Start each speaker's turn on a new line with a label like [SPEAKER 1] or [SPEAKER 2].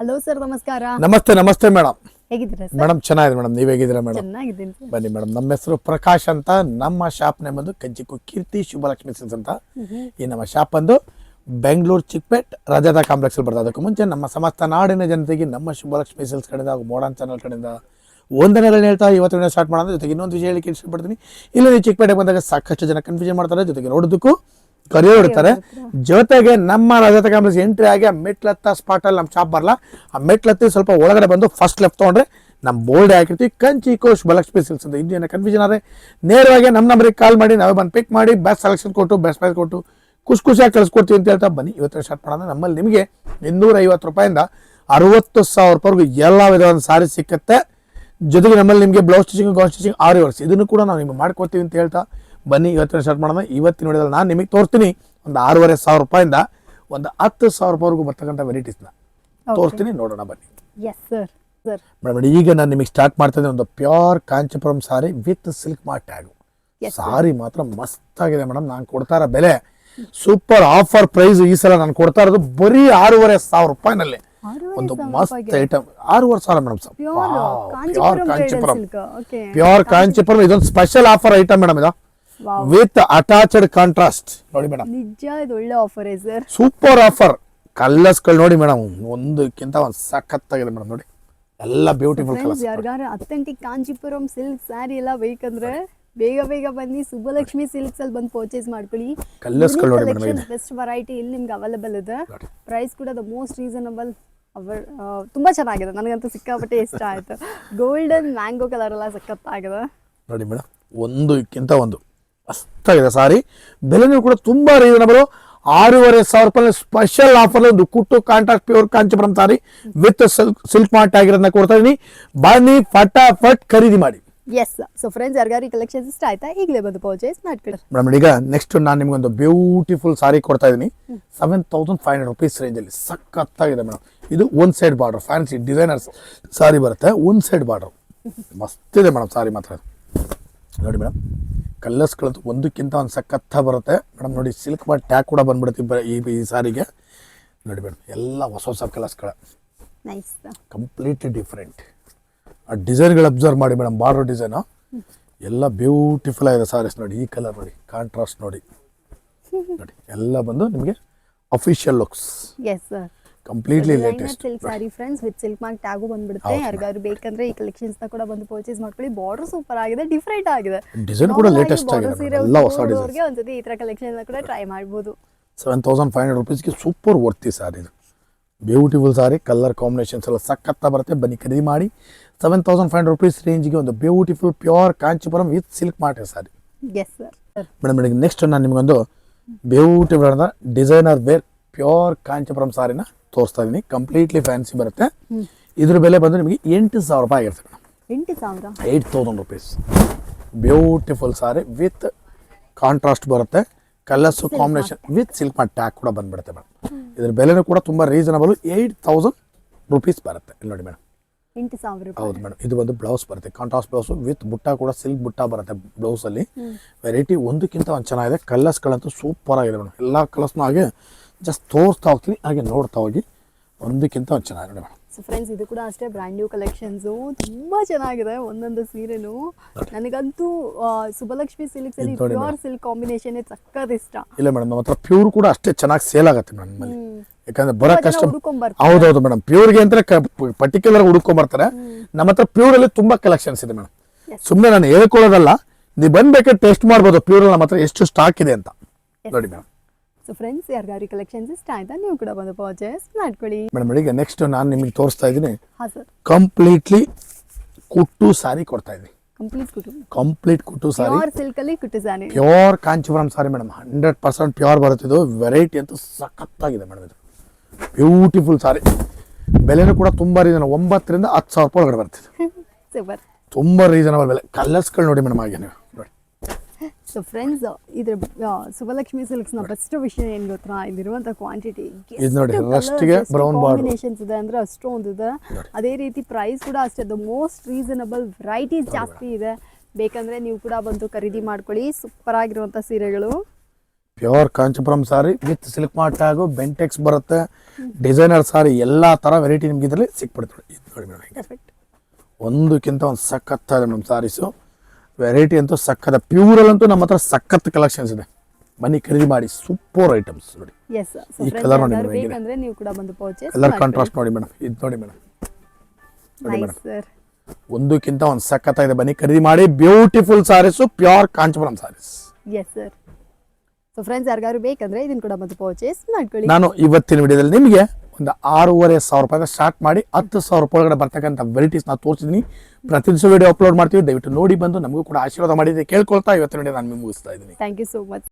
[SPEAKER 1] Hello sir ನಮಸ್ಕಾರ.
[SPEAKER 2] ನಮಸ್ತೆ ನಮಸ್ತೆ ಮೇಡಮ್
[SPEAKER 1] ಹೇಗಿದ್ದೀರಾ ಸರ್
[SPEAKER 2] ಮೇಡಮ್ ಚೆನ್ನಾಗಿದೆ ಮೇಡಮ್ ನೀವ್ ಹೇಗಿದ್ದೀರಾ ಮೇಡಮ್
[SPEAKER 1] ಚೆನ್ನಾಗಿದ್ದೀನಿ ಸರ್
[SPEAKER 2] ಬನ್ನಿ ಮೇಡಮ್ ನಮ್ಮ ಹೆಸರು ಪ್ರಕಾಶ್ ಅಂತ. ನಮ್ಮ ಶಾಪ್ ನೇಮ್ ಬಂದು ಕಂಚಿಕು ಕೀರ್ತಿ ಶುಭಲಕ್ಷ್ಮಿ ಸಿಲ್ಸ್ ಅಂತ. ಈ ನಮ್ಮ ಶಾಪ್ ಬಂದು ಬೆಂಗಳೂರು ಚಿಕ್ಪೇಟ್ ರಾಜಾದ ಕಾಂಪ್ಲೆಕ್ಸ್ ಅಲ್ಲಿ ಬರ್ತದೆ. ಅದಕ್ಕೂ ಮುಂಚೆ ನಮ್ಮ ಸಮಸ್ತ ನಾಡಿನ ಜನತೆಗೆ ನಮ್ಮ ಶುಭಲಕ್ಷ್ಮಿ ಸಿಲ್ಸ್ ಕಡೆಯಿಂದ ಹಾಗೂ ಮೋಡನ್ ಚಾನಲ್ ಕಡೆಯಿಂದ ವಂದನೆಗಳನ್ನ ಹೇಳ್ತಾ ಇವತ್ತಿನ ಸ್ಟಾರ್ಟ್ ಮಾಡೋದು ಜೊತೆಗೆ ಇನ್ನೊಂದು ವಿಷಯ ಹೇಳಿಕೆ ಇಷ್ಟಪಡ್ತೀನಿ. ಇಲ್ಲಿ ನೀವು ಚಿಕ್ಕಪೇಟೆಗೆ ಬಂದಾಗ ಸಾಕಷ್ಟು ಜನ ಕನ್ಫ್ಯೂಷನ್ ಮಾಡ್ತಾರೆ. ಜೊತೆಗೆ ನೋಡೋದಕ್ಕೂ ಕರಿಯೋ ಇಡ್ತಾರೆ ಜೊತೆಗೆ ನಮ್ಮ ರಜತ ಕಾಂಪ್ಲೆಕ್ಸ್ ಎಂಟ್ರಿ ಆಗಿ ಆ ಮೆಟ್ಲತ್ತ ಸ್ಪಾಟ್ ಅಲ್ಲಿ ನಮ್ಮ ಶಾಪ್ ಬರಲ್ಲ ಆ ಮೆಟ್ಲತ್ತಿ ಸ್ವಲ್ಪ ಒಳಗಡೆ ಬಂದು ಫಸ್ಟ್ ಲೆಫ್ಟ್ ತೊಗೊಂಡ್ರೆ ನಮ್ಮ ಬೋರ್ಡ್ ಹಾಕಿರ್ತೀವಿ. ಕಂಚಿ ಕೋಶ್ ಬಲಕ್ಷ್ಮಿ ಸಿಲ್ಸ್ ಅಂತ. ಇನ್ನೇನು ಕನ್ಫ್ಯೂಷನ್ ಆದರೆ ನೇರವಾಗಿ ನಮ್ಮ ನಂಬರಿಗೆ ಕಾಲ್ ಮಾಡಿ ನಾವೇ ಬಂದು ಪಿಕ್ ಮಾಡಿ ಬೆಸ್ಟ್ ಸೆಲೆಕ್ಷನ್ ಕೊಟ್ಟು ಬೆಸ್ಟ್ ಪ್ರೈಸ್ ಕೊಟ್ಟು ಖುಷಿ ಖುಷಿಯಾಗಿ ಕಳಿಸ್ಕೊಡ್ತೀವಿ ಅಂತ ಹೇಳ್ತಾ ಬನ್ನಿ. ಇವತ್ತು ಸ್ಟಾರ್ಟ್ ಮಾಡೋಣ. ನಮ್ಮಲ್ಲಿ ನಿಮಗೆ ಇನ್ನೂರ ಐವತ್ತು ರೂಪಾಯಿಂದ ಅರವತ್ತು ಸಾವಿರ ರೂಪಾಯಿವರೆಗೂ ಎಲ್ಲ ವಿಧವಾದ ಸಾರಿ ಸಿಕ್ಕತ್ತೆ. ಜೊತೆಗೆ ನಮ್ಮಲ್ಲಿ ನಿಮಗೆ ಬ್ಲೌಸ್ ಸ್ಟಿಚಿಂಗ್ ಗೌನ್ ಸ್ಟಿಚಿಂಗ್ ಆರು ವರ್ಷ ಇದನ್ನು ಕೂಡ ನಾವು ನಿಮಗೆ ಮಾಡ್ಕೊಡ್ತೀವಿ ಅಂತ ಹೇಳ್ತಾ ಬನ್ನಿ ಇವತ್ತಿನ ಸ್ಟಾರ್ಟ್ ಮಾಡೋಣ. ಇವತ್ತಿನ ನೋಡಿದ್ರೆ ನಾನು ನಿಮಗೆ ತೋರಿಸ್ತೀನಿ ಒಂದು ಆರೂವರೆ ಸಾವಿರ ರೂಪಾಯಿಂದ ಒಂದು ಹತ್ತು ಸಾವಿರ ರೂಪಾಯಿವರೆಗೂ ಬರ್ತಕ್ಕಂಥ ವೆರೈಟೀಸ್ನ ತೋರಿಸ್ತೀನಿ ನೋಡೋಣ ಬನ್ನಿ.
[SPEAKER 1] ಎಸ್ ಸರ್ ಸರ್
[SPEAKER 2] ಮೇಡಮ್ ಈಗ ನಾನು ನಿಮಗೆ ಸ್ಟಾರ್ಟ್ ಮಾಡ್ತಾ ಇದ್ದೀನಿ ಒಂದು pure Kanchipuram sari with silk mart tag sari ಮಾತ್ರ ಮಸ್ತ್ ಆಗಿದೆ ಮೇಡಮ್ ನಾನು ಕೊಡ್ತಾ ಇರೋ ಬೆಲೆ. ಸೂಪರ್ ಆಫರ್ ಪ್ರೈಸ್ ಈ ಸಲ ನಾನು ಕೊಡ್ತಾ ಇರೋದು ಬರೀ ಆರೂವರೆ ಸಾವಿರ ರೂಪಾಯಿನಲ್ಲಿ. ಒಂದು ಮಸ್ತ್. ಐಟಮ್ ಆರೂವರೆ ಸಾವಿರ madam
[SPEAKER 1] pure Kanchipuram
[SPEAKER 2] pure Kanchipuram. ಇದೊಂದು ಸ್ಪೆಷಲ್ ಆಫರ್ ಐಟಮ್ ಮೇಡಮ್ ಇದು. ವಿತ್ ಅಟ್ಯಾಚ್ಡ್ ಕಾಂಟ್ರಾಸ್ಟ್ ನೋಡಿ ಮೇಡಮ್
[SPEAKER 1] ನಿಜ ಇದು ಒಳ್ಳೆ ಆಫರ್ ಸರ್
[SPEAKER 2] ಸೂಪರ್ ಆಫರ್ ಕಲರ್ಸ್ಗಳು ನೋಡಿ ಮೇಡಮ್ ಒಂದಕ್ಕಿಂತ ಸಖತ್ ಆಗಿದೆ ಮೇಡಮ್ ನೋಡಿ. ಎಲ್ಲ ಬ್ಯೂಟಿಫುಲ್ ಕಲರ್ಸ್
[SPEAKER 1] ಯಾರಿಗಾರ ಅಥೆಂಟಿಕ್ ಕಾಂಚಿಪುರಂ ಸಿಲ್ಕ್ ಸ್ಯಾರಿ ಎಲ್ಲ ಬೇಕಂದ್ರೆ ಬೇಗ ಬೇಗ ಬನ್ನಿ ಸುಬ್ಬಲಕ್ಷ್ಮಿ ಸಿಲ್ಕ್ಸ್ ಅಲ್ಲಿ ಬಂದು ಪರ್ಚೇಸ್ ಮಾಡ್ಕೊಳ್ಳಿ. ಬೆಸ್ಟ್ ವೆರೈಟಿ ಇಲ್ಲಿ ನಿಮ್ಗೆ ಅವೈಲೇಬಲ್ ಇದೆ. ಪ್ರೈಸ್ ಕೂಡ ದ ಮೋಸ್ಟ್ ರೀಸನಬಲ್ ಅವರ್ ತುಂಬಾ ಚೆನ್ನಾಗಿದೆ. ನನಗಂತೂ ಸಿಕ್ಕಾಪಟ್ಟೆ ಇಷ್ಟ ಆಯ್ತು. ಗೋಲ್ಡನ್ ಮ್ಯಾಂಗೋ ಕಲರ್ ಎಲ್ಲ ಸಖತ್ತಾಗಿದೆ.
[SPEAKER 2] ನೋಡಿ ಮೇಡಮ್ ಒಂದಕ್ಕಿಂತ ಒಂದು. ಮಸ್ತಾಗಿದೆ ಸಾರಿ. ಬೆಲೆನೂ ಕೂಡ ತುಂಬಾ ರೀಸನಬಲು ಆರೂವರೆ ಸಾವಿರ ರೂಪಾಯಿ ಸ್ಪೆಷಲ್ ಆಫರ್ ಒಂದು ಕುಟ್ಟು contract pure Kanchipuram sari. With silk silk mart ಆಗಿರೋದನ್ನ ಕೊಡ್ತಾ ಇದೀನಿ. ಬನ್ನಿ ಫಟಾಫಟ್ ಖರೀದಿ ಮಾಡಿ.
[SPEAKER 1] ಎಸ್ ಸೊ ಫ್ರೆಂಡ್ಸ್ ಯಾರಿಗಾರಿ ಕಲೆಕ್ಷನ್ಸ್ ಇಷ್ಟ ಆಯ್ತಾ? ಈಗಲೇ ಬಂದು ಪರ್ಚೇಸ್ ಮಾಡ್ಕೊಳ್ಳಿ.
[SPEAKER 2] ಮೇಡಮ್ ಈಗ ನೆಕ್ಸ್ಟ್ ನಾನು ನಿಮ್ಗೊಂದು ಬ್ಯೂಟಿಫುಲ್ ಸಾರಿ ಕೊಡ್ತಾ ಇದ್ದೀನಿ seven thousand five hundred rupees ರೇಂಜಲ್ಲಿ ಸಖತ್ತಾಗಿದೆ ಮೇಡಮ್ ಇದು one side border fancy designers sari ಬರುತ್ತೆ ಒನ್ ಸೈಡ್ ಬಾರ್ಡರ್ ಮಸ್ತಿದೆ ಮೇಡಮ್ ಸಾರಿ ಮಾತ್ರ. ನೋಡಿ ಮೇಡಮ್ ಕಲರ್ಸ್ಗಳಂತೂ ಒಂದಕ್ಕಿಂತ ಒಂದು ಸಖತ್ತ ಬರುತ್ತೆ. ಮೇಡಮ್ ನೋಡಿ ಸಿಲ್ಕ್ ಮಾಡಿ ಟ್ಯಾಗ್ ಕೂಡ ಬಂದ್ಬಿಡುತ್ತೆ ಈ ಬ- ಈ ಈ ಸಾರಿಗೆ. ನೋಡಿ ಮೇಡಮ್ ಎಲ್ಲ ಹೊಸ ಹೊಸ ಕಲರ್ಸ್ಗಳ ಕಂಪ್ಲೀಟ್ಲಿ ಡಿಫ್ರೆಂಟ್ ಆ ಡಿಸೈನ್ಗಳು ಅಬ್ಸರ್ವ್ ಮಾಡಿ ಮೇಡಮ್ ಬಾರ್ಡರ್ ಡಿಸೈನು ಎಲ್ಲ ಬ್ಯೂಟಿಫುಲ್ ಆಗಿದೆ ಸಾರೀಸ್ ನೋಡಿ ಈ ಕಲರ್ ನೋಡಿ ಕಾಂಟ್ರಾಸ್ಟ್ ನೋಡಿ. ನೋಡಿ ಎಲ್ಲ ಬಂದು ನಿಮಗೆ official looks completely latest
[SPEAKER 1] silk sari friends with silk mark tag ಬಂದ್ಬಿಡುತ್ತೆ. ಯಾರಿಗಾದ್ರು ಬೇಕಂದ್ರೆ ಈ ಕಲೆಕ್ಷನ್ಸ್ನ ಕೂಡ ಬಂದು ಪರ್ಚೇಸ್ ಮಾಡ್ಕೊಳ್ಳಿ. ಬಾರ್ಡರ್ ಸೂಪರ್ ಆಗಿದೆ ಡಿಫರೆಂಟ್ ಆಗಿದೆ.
[SPEAKER 2] ಡಿಸೈನ್ ಕೂಡ ಲೇಟೆಸ್ಟ್ ಆಗಿದೆ ಎಲ್ಲ ಹೊಸ ಡಿಸೈನ್
[SPEAKER 1] ಅವರಿಗೆ ಒಂದ್ಸತಿ ಈ ತರ ಕಲೆಕ್ಷನ್ ಕೂಡ ಟ್ರೈ ಮಾಡಬಹುದು
[SPEAKER 2] ಸೆವೆನ್ ತೌಸಂಡ್ ಫೈವ್ ಹಂಡ್ರೆಡ್ ರುಪೀಸ್ಗೆ ಸೂಪರ್ ವರ್ತಿ ಸಾರಿ ಇದು. ಬ್ಯೂಟಿಫುಲ್ ಸಾರಿ ಕಲರ್ ಕಾಂಬಿನೇಷನ್ಸ್ ಎಲ್ಲ ಸಖತ್ತ ಬರುತ್ತೆ. ಬನ್ನಿ ಖರೀದಿ ಮಾಡಿ. ಸೆವೆನ್ ತೌಸಂಡ್ ಫೈವ್ಗೆ ರುಪೀಸ್ ರೇಂಜ್ಗೆ ಒಂದು beautiful pure Kanchipuram with silk mark sari
[SPEAKER 1] yes sir
[SPEAKER 2] madam madam next ನಾನು ನಿಮಗೊಂದು beautiful designer wear pure Kanchipuram ಸಾರಿನ ತೋರಿಸ್ತಾ ಇದ್ದೀನಿ ಕಂಪ್ಲೀಟ್ಲಿ ಫ್ಯಾನ್ಸಿ ಬರುತ್ತೆ. ಇದ್ರ ಬೆಲೆ ಬಂದು ನಿಮಗೆ ಎಂಟು ಸಾವಿರ ರೂಪಾಯಿ ಆಗಿರುತ್ತೆ ಮೇಡಮ್.
[SPEAKER 1] ಎಂಟು ಸಾವಿರ?
[SPEAKER 2] Eight thousand rupees beautiful sari with contrast ಬರುತ್ತೆ. ಕಲರ್ಸು ಕಾಂಬಿನೇಷನ್ ವಿತ್ ಸಿಲ್ಕ್ ಮಾಡಿ ಟ್ಯಾಕ್ ಕೂಡ ಬಂದ್ಬಿಡುತ್ತೆ ಮೇಡಮ್. ಇದ್ರ ಬೆಲೆನೂ ಕೂಡ ತುಂಬ ರೀಸನಬಲ್ ಏಯ್ಟ್ ತೌಸಂಡ್ ರುಪೀಸ್ ಬರುತ್ತೆ. ಇಲ್ಲಿ ನೋಡಿ ಮೇಡಮ್.
[SPEAKER 1] ಎಂಟು ಸಾವಿರ ರೂಪಾಯಿ.
[SPEAKER 2] ಹೌದು ಮೇಡಮ್. ಇದು ಒಂದು ಬ್ಲೌಸ್ ಬರುತ್ತೆ. ಕಾಂಟ್ರಾಸ್ಟ್ ಬ್ಲೌಸ್ ವಿತ್ ಬುಟ್ಟ ಕೂಡ ಸಿಲ್ಕ್ ಬುಟ್ಟ ಬರುತ್ತೆ ಬ್ಲೌಸಲ್ಲಿ ವೆರೈಟಿ ಒಂದಕ್ಕಿಂತ ಒಂದು ಚೆನ್ನಾಗಿದೆ. ಕಲರ್ಸ್ಗಳಂತೂ ಸೂಪರ್ ಆಗಿದೆ ಮೇಡಮ್. ಎಲ್ಲ ಕಲರ್ಸ್ನೂ ಹಾಗೆ ಜಸ್ಟ್ ತೋರಿಸ್ತಾ ಹೋಗ್ತೀನಿ ಹಾಗೆ ನೋಡ್ತಾ ಹೋಗಿ. ಒಂದಕ್ಕಿಂತ ಒಂದು ಚೆನ್ನಾಗಿದೆ ಮೇಡಮ್
[SPEAKER 1] ಸೊ ಫ್ರೆಂಡ್ಸ್ ಇದು ಕೂಡ ಅಷ್ಟೇ ಬ್ರ್ಯಾಂಡ್ ನ್ಯೂ ಕಲೆಕ್ಷನ್ಸು ತುಂಬ ಚೆನ್ನಾಗಿದೆ ಒಂದೊಂದು ಸೀರೆನು. ನನಗಂತೂ ಸುಬಲಕ್ಷ್ಮಿ ಸಿಲ್ಕ್ಸ್ ಅಲ್ಲಿ
[SPEAKER 2] ಇದು ನೋಡಿ
[SPEAKER 1] ಪ್ಯೂರ್ ಸಿಲ್ಕ್ ಕಾಂಬಿನೇಷನ್ ಸಕ್ಕತ್ ಇಷ್ಟ.
[SPEAKER 2] ಇಲ್ಲ ಮೇಡಮ್ ನಮ್ಮ ಹತ್ರ ಪ್ಯೂರ್ ಕೂಡ ಅಷ್ಟೇ ಚೆನ್ನಾಗಿ ಸೇಲ್ ಆಗುತ್ತೆ ಮೇಡಮ್ ನಮ್ಮಲ್ಲಿ. ಯಾಕಂದ್ರೆ ಬರೋ ಕಷ್ಟ
[SPEAKER 1] ಹುಡ್ಕೊಂಬರ್ತಾರೆ.
[SPEAKER 2] ಹೌದೌದು ಮೇಡಮ್ ಪ್ಯೂರ್ಗೆ ಅಂತ ಪರ್ಟಿಕ್ಯುಲರ್ ಹುಡ್ಕೊಂಡ್ಬರ್ತಾರೆ ನಮ್ಮ ಹತ್ರ ಪ್ಯೂರ್ ಅಲ್ಲಿ ತುಂಬಾ ಕಲೆಕ್ಷನ್ಸ್ ಇದೆ ಮೇಡಮ್.
[SPEAKER 1] Yes.
[SPEAKER 2] ಸುಮ್ಮನೆ ನಾನು ಹೇಳ್ಕೊಳ್ಳೋದಲ್ಲ ನೀವು ಬಂದ್ಬೇಕಾದ್ರೆ ಟೇಸ್ಟ್ ಮಾಡ್ಬೋದು ಪ್ಯೂರ್ ನಮ್ಮ ಹತ್ರ ಎಷ್ಟು ಸ್ಟಾಕ್ ಇದೆ ಅಂತ. ನೋಡಿ ಮೇಡಮ್.
[SPEAKER 1] ಸೊ ಫ್ರೆಂಡ್ಸ್ ಯಾರಿಗಾರಿ ಕಲೆಕ್ಷನ್ಸ್ ಇಷ್ಟ ಆಯ್ತಾ ನೀವು ಕೂಡ ಬಂದು ಪರ್ಚೇಸ್ ಮಾಡ್ಕೊಳ್ಳಿ
[SPEAKER 2] ಮೇಡಮ್ ಈಗ ನೆಕ್ಸ್ಟ್ ನಾನು ನಿಮಗೆ ತೋರಿಸ್ತಾ ಇದ್ದೀನಿ.
[SPEAKER 1] ಹಾ ಸರ್
[SPEAKER 2] ಕಂಪ್ಲೀಟ್ಲಿ ಕುಟ್ಟು ಸಾರಿ ಕೊಡ್ತಾ ಇದ್ದೀನಿ.
[SPEAKER 1] ಕಂಪ್ಲೀಟ್ ಕುಟ್ಟು
[SPEAKER 2] ಕಂಪ್ಲೀಟ್ ಕುಟ್ಟು ಸಾರಿ.
[SPEAKER 1] ಪ್ಯೂರ್ ಸಿಲ್ಕ್ ಅಲ್ಲಿ ಕುಟ್ಟಿಸಾನೆ
[SPEAKER 2] pure Kanchipuram sari madam hundred percent pure ಬರುತ್ತೆ ಇದು. ವೆರೈಟಿ ಅಂತೂ ಸಖತ್ತಾಗಿದೆ ಮೇಡಮ್ ಇದು. Beautiful sari. ಬೆಲೆನೂ ಕೂಡ ತುಂಬ ರೀಸನ್ ಒಂಬತ್ತರಿಂದ ಹತ್ತು ಸಾವಿರ ರೂಪಾಯಿ ಒಳಗಡೆ ಬರ್ತಿದೆ
[SPEAKER 1] ಸೂಪರ್
[SPEAKER 2] ತುಂಬ ರೀಸನಬಲ್ ಬೆಲೆ. ಕಲರ್ಸ್ಗಳು ನೋಡಿ ಮೇಡಮ್ ಹಾಗೆ ನೀವು. ನೋಡಿ.
[SPEAKER 1] ಸೊ ಫ್ರೆಂಡ್ಸ್ ಇದ್ರ ಸುಭಲಕ್ಷ್ಮಿ ಸುಬ್ಬಲಕ್ಷ್ಮಿ ಸಿಲ್ಕ್ಸ್ನ ಬೆಸ್ಟ್ ವಿಷಯ ಏನ್ ಗೊತ್ತಾ? ಇಲ್ಲಿರುವಂತ ಕ್ವಾಂಟಿಟಿ. ಕಾಂಬಿನೇಷನ್ಸ್ ಇದೆ ಅಂದ್ರೆ ಅಷ್ಟೊಂದು ಇದೆ. ಅದೇ ರೀತಿ ಪ್ರೈಸ್ ಕೂಡ ಅಷ್ಟೇ. ದ ಮೋಸ್ಟ್ ರೀಸನಬಲ್ ವೆರೈಟೀಸ್ ಜಾಸ್ತಿ ಇದೆ. ಬೇಕಂದ್ರೆ ನೀವು ಕೂಡ ಬಂದು ಖರೀದಿ ಮಾಡ್ಕೊಳ್ಳಿ. ಸೂಪರ್ ಆಗಿರುವಂತ ಸೀರೆಗಳು.
[SPEAKER 2] Pure Kanchipuram sari with silk mart ಆಗು ಬೆಂಟೆಕ್ಸ್ ಬರುತ್ತೆ. ಡಿಸೈನರ್ ಸಾರಿ ಎಲ್ಲ ಥರ ವೆರೈಟಿ ನಿಮ್ಗೆ ಇದರಲ್ಲಿ ಸಿಕ್ಬಿಡ್ತು
[SPEAKER 1] ಪರ್ಫೆಕ್ಟ್
[SPEAKER 2] ಒಂದಕ್ಕಿಂತ ಒಂದು ಸಖತ್ತಾದ ನಮ್ಮ ಸಾರೀಸು ವೆರೈಟಿ ಅಂತೂ ಸಖತ್ತ ಪ್ಯೂರಲ್ಲಂತೂ ನಮ್ಮ ಹತ್ರ ಸಖತ್ ಕಲೆಕ್ಷನ್ಸ್ ಇದೆ. ಬನ್ನಿ ಖರೀದಿ ಮಾಡಿ ಸೂಪರ್ ಐಟಮ್ಸ್ ನೋಡಿ. ಈ ಕಲರ್ ನೋಡಿ
[SPEAKER 1] ನೀವು ಕೂಡ ಬಂದು ಪರ್ಚೇಸ್
[SPEAKER 2] ಕಲರ್ ಕಾಂಟ್ರಾಸ್ಟ್ ನೋಡಿ ಮೇಡಮ್ ಇದು ನೋಡಿ ಮೇಡಮ್. ನೋಡಿ ಮೇಡಮ್.
[SPEAKER 1] ಸರ್
[SPEAKER 2] ಒಂದಕ್ಕಿಂತ ಒಂದು ಇದೆ ಬನ್ನಿ ಖರೀದಿ ಮಾಡಿ beautiful saris pure Kanchipuram saris
[SPEAKER 1] yes sir so friends ಯಾರಿಗಾದ್ರು ಬೇಕಂದ್ರೆ ಇದನ್ನ ಕೂಡ ಬಂದು ಪರ್ಚೇಸ್ ಮಾಡ್ಕೊಳ್ಳಿ.
[SPEAKER 2] ನಾನು ಇವತ್ತಿನ ವಿಡಿಯೋದಲ್ಲಿ ನಿಮಗೆ ಒಂದು ಆರೂವರೆ ಸಾವಿರ ರೂಪಾಯಿಂದ ಸ್ಟಾರ್ಟ್ ಮಾಡಿ ಹತ್ತು ಸಾವಿರ ರೂಪಾಯಿ ಒಳಗಡೆ ಬರ್ತಕ್ಕಂಥ ವೆರೈಟೀಸ್ ನಾವು ತೋರಿಸಿದ್ದೀನಿ ಪ್ರತಿ ದಿವಸ ವಿಡಿಯೋ ಅಪ್ಲೋಡ್ ಮಾಡ್ತೀವಿ. ದಯವಿಟ್ಟು ನೋಡಿ ಬಂದು ನಮಗೂ ಕೂಡ ಆಶೀರ್ವಾದ ಮಾಡಿದ್ದೆ ಕೇಳ್ಕೊಳ್ತಾ ಇವತ್ತಿನ ನಾನು ಮುಗಿಸ್ತಾ ಇದ್ದೀನಿ.
[SPEAKER 1] Thank you so much